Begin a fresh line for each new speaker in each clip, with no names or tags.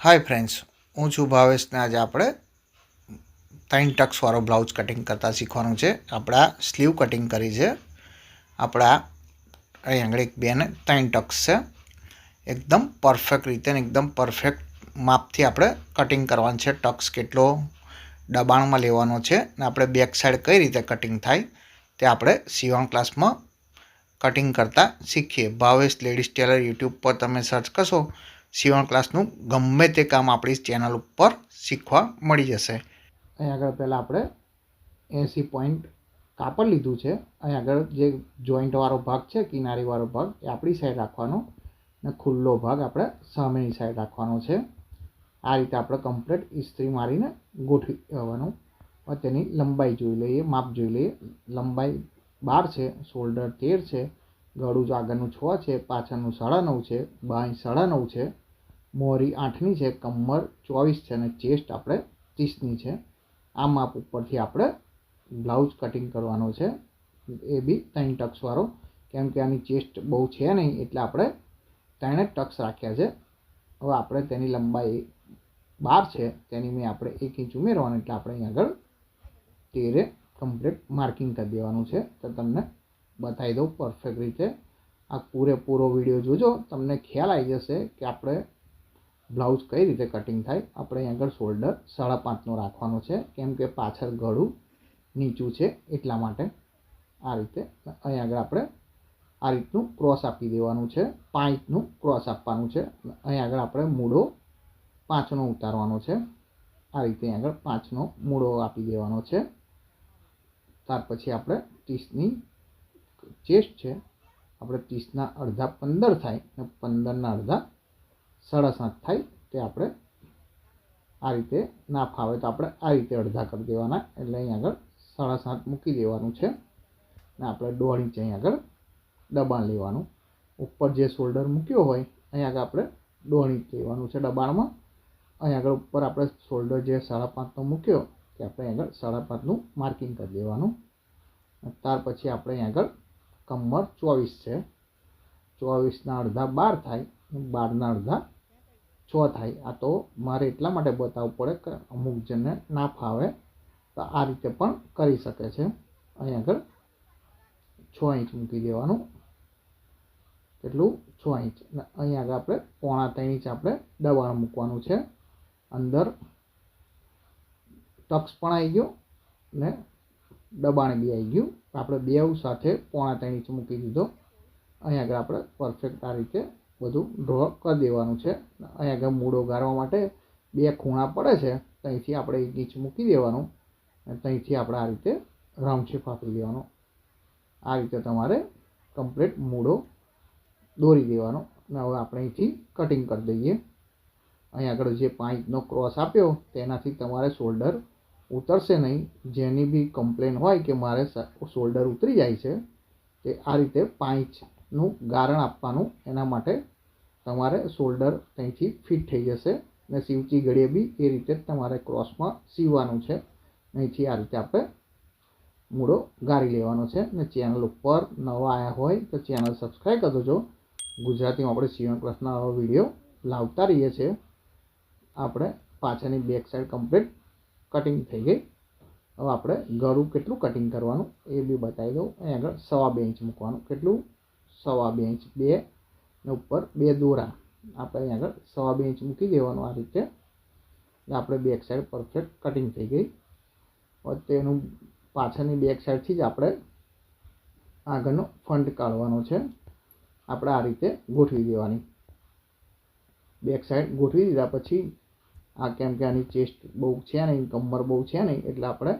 Hi friends હું છું ભાવેશને આજે આપણે ત્રણ ટક્સવાળો બ્લાઉઝ કટિંગ કરતાં શીખવાનું છે. આપણા સ્લીવ કટિંગ કરી છે. આપણા અહીં આગળ એક બેને ત્રણ ટક્સ છે. એકદમ પરફેક્ટ રીતે ને એકદમ પરફેક્ટ માપથી આપણે કટિંગ કરવાનું છે. ટક્સ કેટલો દબાણમાં લેવાનો છે ને આપણે બેક સાઈડ કઈ રીતે કટિંગ થાય તે આપણે સીવણ ક્લાસમાં કટિંગ કરતાં શીખીએ. ભાવેશ લેડીઝ ટેલર યુટ્યુબ પર તમે સર્ચ કરશો સીવણ ક્લાસનું ગમે તે કામ આપણી ચેનલ ઉપર શીખવા મળી જશે. અહીં આગળ પહેલાં આપણે એંસી પોઈન્ટ કાપડ લીધું છે. અહીં આગળ જે જોઈન્ટવાળો ભાગ છે કિનારીવાળો ભાગ, એ આપણી સાઈડ રાખવાનો ને ખુલ્લો ભાગ આપણે સામેની સાઈડ રાખવાનો છે. આ રીતે આપણે કમ્પ્લીટ ઇસ્ત્રી મારીને ગોઠવી દેવાનું. તેની લંબાઈ જોઈ લઈએ, માપ જોઈ લઈએ. લંબાઈ બાર છે શોલ્ડર તેર છે. ગળું આગળનું છ છે, પાછળનું સાડા નવ છે, બાંય સાડા નવ છે, મોરી આઠની છે, કમર ચોવીસ છે અને ચેસ્ટ આપણે ત્રીસની છે. આ માપ ઉપરથી આપણે બ્લાઉઝ કટિંગ કરવાનો છે. એ બી ત્રણ ટક્સવાળો કેમ કે આની ચેસ્ટ બહુ છે નહીં, એટલે આપણે ત્રણે ટક્સ રાખ્યા છે. હવે આપણે તેની લંબાઈ બાર છે, તેની મેં આપણે એક ઇંચ ઉમેરવાનું, એટલે આપણે અહીં આગળ તેરે કમ્પ્લીટ માર્કિંગ કરી દેવાનું છે. તો તમને બતાવી દઉં પરફેક્ટ રીતે. આ પૂરેપૂરો વીડિયો જોજો. તમને ખ્યાલ આવી જશે કે આપણે બ્લાઉઝ કઈ રીતે કટિંગ થાય. આપણે અહીં આગળ શોલ્ડર સાડા પાંચનો રાખવાનો છે. કેમ કે પાછળ ગળું નીચું છે એટલા માટે આ રીતે અહીં આગળ આપણે આ રીતનું ક્રોસ આપી દેવાનું છે. પાંચનું ક્રોસ આપવાનું છે. અહીં આગળ આપણે મૂળો પાંચનો ઉતારવાનો છે. આ રીતે અહીં આગળ પાંચનો મૂળો આપી દેવાનો છે. ત્યાર પછી આપણે ત્રીસની ચેસ્ટ છે. આપણે ત્રીસના અડધા પંદર થાય ને પંદરના અડધા સાડા સાત થાય તે આપણે આ રીતે ના ફાવે તો આપણે આ રીતે અડધા કરી દેવાના. એટલે અહીં આગળ સાડા સાત મૂકી દેવાનું છે. ને આપણે દોઢ ઇંચ અહીં આગળ દબાણ લેવાનું. ઉપર જે શોલ્ડર મૂક્યો હોય, અહીં આગળ આપણે દોઢ ઇંચ લેવાનું છે દબાણમાં. અહીં આગળ ઉપર આપણે શોલ્ડર જે સાડા પાંચનો મૂક્યો, તે આપણે આગળ સાડા પાંચનું માર્કિંગ કરી દેવાનું. ત્યાર પછી આપણે આગળ કમર ચોવીસ છે. ચોવીસના અડધા બાર થાય બારના અડધા છ થાય. આ તો મારે એટલા માટે બતાવવું પડે કે અમુક જણને ના ફાવે, તો આ રીતે પણ કરી શકે છે. અહીં આગળ છ ઇંચ મૂકી દેવાનું. કેટલું? છ ઇંચ. અહીં આગળ આપણે પોણા ત્રણ ઇંચ આપણે દબાણ મૂકવાનું છે. અંદર ટક્સ પણ આવી ગયો ને દબાણ બી આવી ગયું. આપણે બે સાથે પોણા ત્રણ ઇંચ મૂકી દીધો. અહીં આગળ આપણે પરફેક્ટ આ રીતે બધું ડ્રો કરી દેવાનું છે. અહીં આગળ મૂળો ગાળવા માટે બે ખૂણા પડે છે. ત્યાંથી આપણે એક ઇંચ મૂકી દેવાનું. અને ત્યાંથી આપણે આ રીતે રાઉન્ડ શેપ આપી દેવાનો. આ રીતે તમારે કમ્પ્લીટ મૂળો દોરી દેવાનો. અને હવે આપણે અહીંથી કટિંગ કરી દઈએ. અહીં આગળ જે પાંચનો ક્રોસ આપ્યો, તેનાથી તમારે શોલ્ડર ઉતરશે નહીં, જેની બી કમ્પ્લેન હોય કે મારે શોલ્ડર ઉતરી જાય છે, તે આ રીતે પાંચનું ગારણ આપવાનું એના માટે તમારે શોલ્ડર ત્યાંથી ફિટ થઈ જશે ને સીવચી ઘડીએ બી એ રીતે તમારે ક્રોસમાં સીવવાનું છે. અહીંથી આ રીતે આપણે મૂળો ગાળી લેવાનો છે ને ચેનલ ઉપર નવા આવ્યા હોય તો ચેનલ સબસ્ક્રાઈબ કરી દેજો. ગુજરાતીમાં આપણે સીવણ ક્લાસના વીડિયો લાવતા રહીએ છીએ. આપણે પાછળની બેક સાઈડ કમ્પ્લીટ કટિંગ થઈ ગઈ. હવે આપણે ગળું કેટલું કટિંગ કરવાનું એ બી બતાવી દઉં. અહીં આગળ સવા બે ઇંચ મૂકવાનું. કેટલું? સવા બે ઇંચ, બે. ને ઉપર બે દોરા. આપણે અહીં આગળ સવા બે ઇંચ મૂકી દેવાનું આ રીતે. આપણે બેક સાઈડ પરફેક્ટ કટિંગ થઈ ગઈ. હવે તેનું પાછળની બેક સાઈડથી જ આપણે આગળનો ફંટ કાઢવાનો છે. આપણે આ રીતે ગોઠવી દેવાની. બેક સાઈડ ગોઠવી દીધા પછી આ કેમ કે આની ચેસ્ટ બહુ છે નહીં, કમર બહુ છે નહીં, એટલે આપણે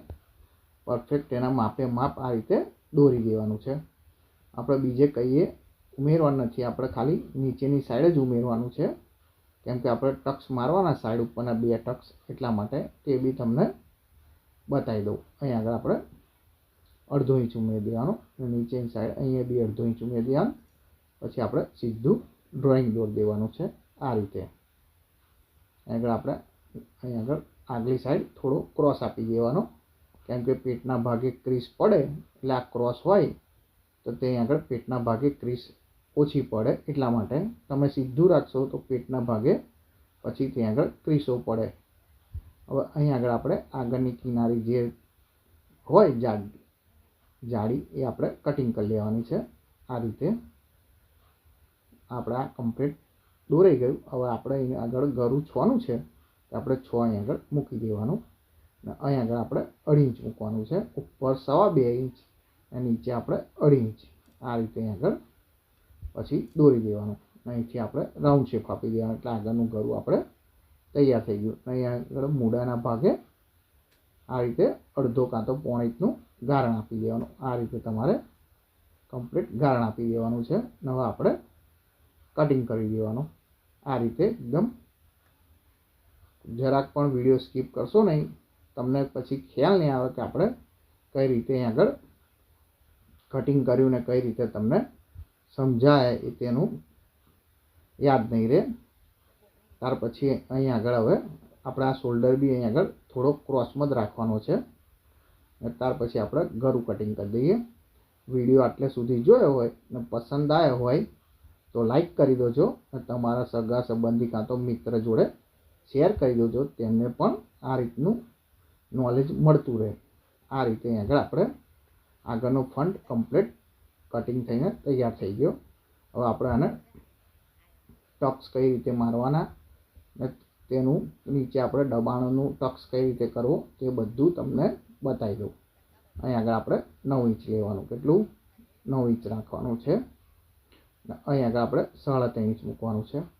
પરફેક્ટ એના માપે માપ આ રીતે દોરી દેવાનું છે. આપણે બીજે કહીએ, ઉમેરવાનું નથી, આપણે ખાલી નીચેની સાઈડ જ ઉમેરવાનું છે. કેમ કે આપણે ટક્સ મારવાના સાઈડ ઉપરના બે ટક્સ, એટલા માટે તે બી તમને બતાવી દઉં. અહીં આગળ આપણે અડધો ઇંચ ઉમેરી દેવાનું નીચેની સાઈડ અહીંયા બી અડધો ઇંચ ઉમેરી દેવાનું. પછી આપણે સીધું ડ્રોઈંગ દોરી દેવાનું છે આ રીતે. આગળ આપણે અહીં આગળ આગલી સાઈડ થોડો ક્રોસ આપી દેવાનો. કેમ કે પેટના ભાગે ક્રીસ પડે, એટલે આ ક્રોસ હોય, તો તે આગળ પેટના ભાગે ક્રીસ ઓછી પડે. એટલા માટે તમે સીધું રાખશો તો પેટના ભાગે પછી ત્યાં આગળ ક્રીસો પડે. હવે અહીં આગળ આપણે આગળની કિનારી જે હોય જાડી જાડી, એ આપણે કટિંગ કરી લેવાની છે. આ રીતે આપણા કમ્પ્લીટ દોરાઈ ગયું. હવે આપણે આગળ ગરું છવાનું છે. તો આપણે છ અહીં આગળ મૂકી દેવાનું. અને અહીં આગળ આપણે અઢી ઇંચ મૂકવાનું છે. ઉપર સવા બે ઇંચ અને નીચે આપણે અઢી ઇંચ. આ રીતે અહીં આગળ પછી દોરી દેવાનું. અહીંથી આપણે રાઉન્ડ શેપ આપી દેવાનું. એટલે આગળનું ગરું આપણે તૈયાર થઈ ગયું. અહીં આગળ મૂડાના ભાગે આ રીતે અડધો કાં તો પોણ ઇંચનું ગારણ આપી દેવાનું. આ રીતે તમારે કમ્પ્લીટ ગારણ આપી દેવાનું છે. નવા આપણે કટિંગ કરી દેવાનું. આ રીતે એકદમ જરાક પણ વીડિયો સ્કીપ કરશો નહીં, તમને પછી ખ્યાલ નહીં આવે કે આપણે કઈ રીતે આગળ કટિંગ કર્યું ને કઈ રીતે તમને સમજાય એ તેનું યાદ નહીં રહે. ત્યાર પછી અહીં આગળ હવે આપણે આ શોલ્ડર બી અહીં આગળ થોડો ક્રોસમાં જ રાખવાનો છે. અને ત્યાર પછી આપણે ગરું કટિંગ કરી દઈએ. વીડિયો આટલે સુધી જોયો હોય ને પસંદ આવ્યો હોય તો લાઈક કરી દેજો. અને તમારા સગા સંબંધી કાં તો મિત્ર જોડે શેર કરી દેજો, તેમને પણ આ રીતનું નોલેજ મળતું રહે. આ રીતે આગળ આપણે આગળનો ફંડ કમ્પ્લીટ કટિંગ થઈને તૈયાર થઈ ગયો. હવે આપણે આને ટક્સ કઈ રીતે મારવાના ને તેનું નીચે આપણે દબાણનું ટક્સ કઈ રીતે કરવો તે બધું તમને બતાવી દઉં. અહીં આગળ આપણે નવ ઇંચ લેવાનું, કેટલું? નવ ઇંચ રાખવાનું છે. અહીં આગળ આપણે સાડા ત્રણ ઇંચ મૂકવાનું છે.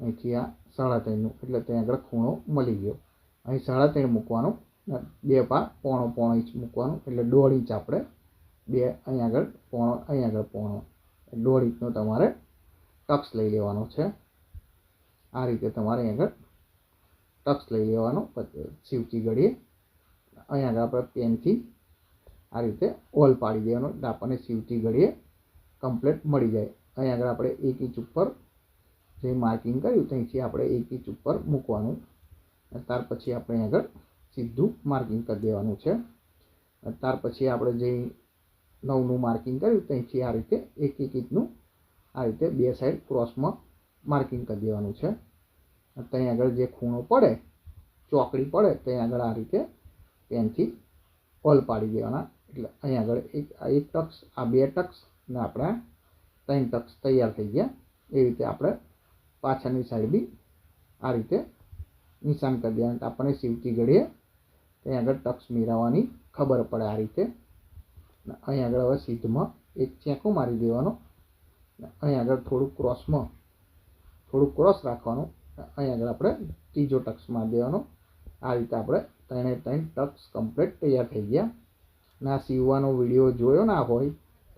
અહીંથી આ સાડા ત્રણનું, એટલે ત્યાં આગળ ખૂણો મળી ગયો. અહીં સાડા ત્રણ મૂકવાનું, બે પા પોણો પોણો ઇંચ મૂકવાનું, એટલે દોઢ ઇંચ આપણે બે અહીં આગળ પોણો, અહીં આગળ પોણો. દોઢ ઇંચનો તમારે ટક્સ લઈ લેવાનો છે. આ રીતે તમારે અહીં આગળ ટક્સ લઈ લેવાનો સીવતી ઘડીએ. અહીં આગળ આપણે પેનથી આ રીતે ઓલ પાડી દેવાનો, એટલે આપણને સીવતી ઘડીએ કમ્પ્લેટ મળી જાય. અહીં આગળ આપણે એક ઇંચ ઉપર જે માર્કિંગ કર્યું ત્યાંથી આપણે એક ઇંચ ઉપર મૂકવાનું. ત્યાર પછી આપણે આગળ સીધું માર્કિંગ કરી દેવાનું છે. ત્યાર પછી આપણે જે નવનું માર્કિંગ કર્યું ત્યાંથી આ રીતે એક એક ઇંચનું આ રીતે બે સાઈડ ક્રોસમાં માર્કિંગ કરી દેવાનું છે. ત્યાં આગળ જે ખૂણો પડે, ચોકડી પડે, ત્યાં આગળ આ રીતે પેનથી ઓલ પાડી દેવાના. એટલે અહીં આગળ એક એક ટક્સ, આ બે ટક્સ, ને આપણા ત્રણ ટક્સ તૈયાર થઈ ગયા. એ રીતે આપણે પાછળની સાઈડ બી આ રીતે નિશાન કરી દેવાનું. આપણને સીવતી ઘડીએ ત્યાં આગળ ટક્સ મેળવવાની ખબર પડે આ રીતે. અહીં આગળ હવે સીધમાં એક ચેકો મારી દેવાનો. અહીં આગળ થોડુંક ક્રોસમાં થોડુંક ક્રોસ રાખવાનું. અહીં આગળ આપણે ત્રીજો ટક્સ મારી દેવાનો. આ રીતે આપણે ત્રણે ત્રણ ટક્સ કમ્પ્લીટ તૈયાર થઈ ગયા. ના સીવવાનો વીડિયો જોયો ના હોય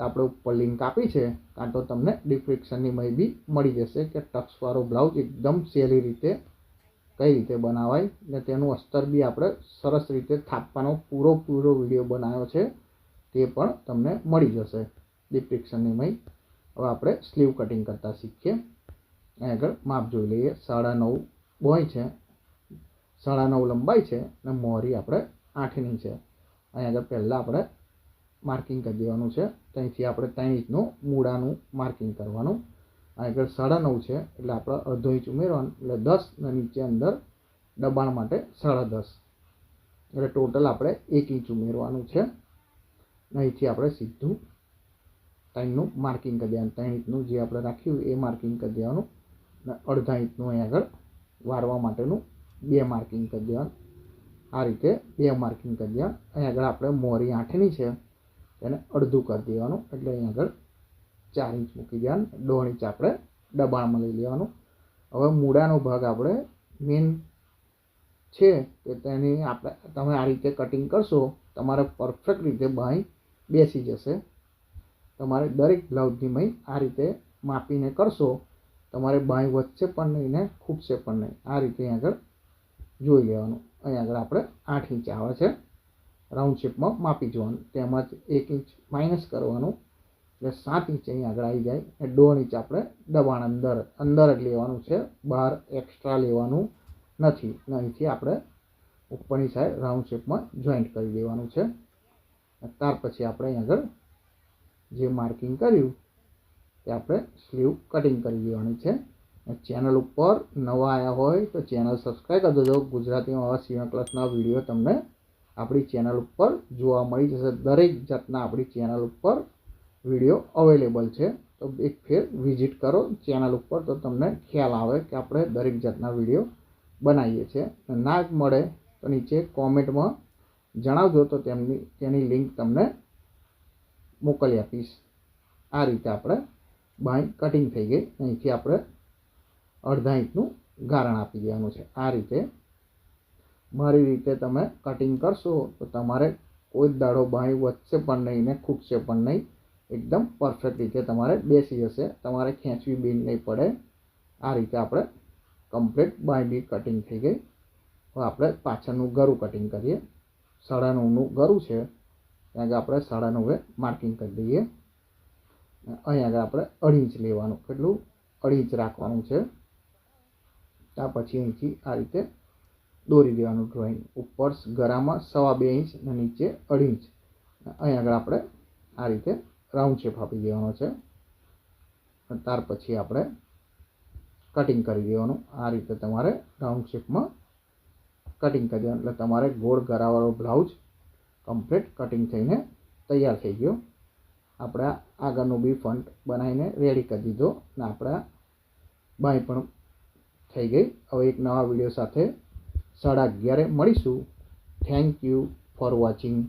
આપણે ઉપર લિંક આપી છે, કાં તો તમને ડિફ્રિક્શનની બી મળી જશે કે ટક્સવાળો બ્લાઉઝ એકદમ સહેલી રીતે કઈ રીતે બનાવાય ને તેનું અસ્તર બી આપણે સરસ રીતે થાપવાનો પૂરો પૂરો વીડિયો બનાવ્યો છે, તે પણ તમને મળી જશે ડિફ્રિક્શનની મય હવે આપણે સ્લીવ કટિંગ કરતાં શીખીએ. અહીં આગળ માપ જોઈ લઈએ, સાડા નવ બોય છે, સાડા નવ લંબાઈ છે અને મોહરી આપણે આઠની છે. અહીં આગળ પહેલાં આપણે માર્કિંગ કરી દેવાનું છે. ત્યાંથી આપણે ત્રણ ઇંચનું મૂળાનું માર્કિંગ કરવાનું. આગળ સાડા નવ છે, એટલે આપણે અડધો ઇંચ ઉમેરવાનું, એટલે દસ અને નીચે અંદર દબાણ માટે સાડા દસ. એટલે ટોટલ આપણે એક ઇંચ ઉમેરવાનું છે. અહીંથી આપણે સીધું ત્રણનું માર્કિંગ કરી દેવાનું. ત્રણ ઇંચનું જે આપણે રાખ્યું એ માર્કિંગ કરી દેવાનું. અને અડધા ઇંચનું અહીં આગળ વારવા માટેનું બે માર્કિંગ કરી દેવાનું. આ રીતે બે માર્કિંગ કરી દેવાનું. અહીં આગળ આપણે મોરી આઠની છે. એને અડધું કરી દેવાનું. એટલે અહીં આગળ ચાર ઇંચ મૂકી દેવાનું. દોઢ ઇંચ આપણે દબાણમાં લઈ લેવાનું. હવે મૂળાનો ભાગ આપણે મેન છે કે તેની આપણે તમે આ રીતે કટિંગ કરશો, તમારે પરફેક્ટ રીતે બાંય બેસી જશે. તમારે દરેક બ્લાઉઝની મહી આ રીતે માપીને કરશો. તમારે બાંય વધશે પણ નહીં ને ખૂબશે પણ નહીં. આ રીતે આગળ જોઈ લેવાનું. અહીં આગળ આપણે આઠ ઇંચ આવે છે. રાઉન્ડ શેપમાં માપી જોવાનું. તેમાં એક ઇંચ માઇનસ કરવાનું. એટલે સાત ઇંચ અહીં આગળ આવી જાય. અને દોઢ ઇંચ આપણે દબાણ અંદર અંદર જ લેવાનું છે. બહાર એક્સ્ટ્રા લેવાનું નથી. અને અહીંથી આપણે ઉપરની સાઈડ રાઉન્ડ શેપમાં જોઈન્ટ કરી દેવાનું છે. ત્યાર પછી આપણે અહીં આગળ જે માર્કિંગ કર્યું, તે આપણે સ્લીવ કટિંગ કરી દેવાની છે. ચેનલ ઉપર નવા આવ્યા હોય તો ચેનલ સબસ્ક્રાઈબ કરી દેજો. ગુજરાતીમાં આવા સીવણ ક્લાસના વીડિયો તમને આપણી ચેનલ ઉપર જોવા મળી જશે. દરેક જાતના આપણી ચેનલ ઉપર વીડિયો અવેલેબલ છે. તો એક ફેર વિઝિટ કરો ચેનલ ઉપર તો તમને ખ્યાલ આવે કે આપણે દરેક જાતના વીડિયો બનાવીએ છીએ. ના મળે તો નીચે કોમેન્ટમાં જણાવજો તો તેમની, તેની લિંક તમને મોકલી આપીશ. આ રીતે આપણે બાય કટિંગ થઈ ગઈ. અહીંથી આપણે અડધા ઇંચનું ગારણ આપી દેવાનું છે. આ રીતે મારી રીતે તમે કટિંગ કરશો, તો તમારે કોઈ દાડો બાંય વધશે પણ નહીં ને ખૂટશે પણ નહીં. એકદમ પરફેક્ટ રીતે તમારે બેસી જશે. તમારે ખેંચવી બી નહીં પડે. આ રીતે આપણે કમ્પ્લીટ બાંય બી કટિંગ થઈ ગઈ. હવે આપણે પાછળનું ગરું કટિંગ કરીએ. સાડા નવનું ગરું છે. ત્યાં આગળ આપણે સાડા નવે માર્કિંગ કરી દઈએ. અહીં આગળ આપણે અઢી ઇંચ લેવાનું. કેટલું? અઢી ઇંચ રાખવાનું છે. ત્યાર પછી અહીંથી આ રીતે દોરી દેવાનું ડ્રોઈંગ ઉપર ગરામાં સવા બે ઇંચ અને નીચે અઢી ઇંચ. અહીં આગળ આપણે આ રીતે રાઉન્ડ શેપ આપી દેવાનો છે. ત્યાર પછી આપણે કટિંગ કરી દેવાનું. આ રીતે તમારે રાઉન્ડ શેપમાં કટિંગ કરી દેવાનું. એટલે તમારે ગોળ ગરાવાળો બ્લાઉઝ કમ્પ્લીટ કટિંગ થઈને તૈયાર થઈ ગયો. આપણે આગળનું બી ફ્રન્ટ બનાવીને રેડી કરી દીધો. અને આપણા બાય પણ થઈ ગઈ. હવે એક નવા વીડિયો સાથે સાડા અગિયારે મળીશું. Thank you for watching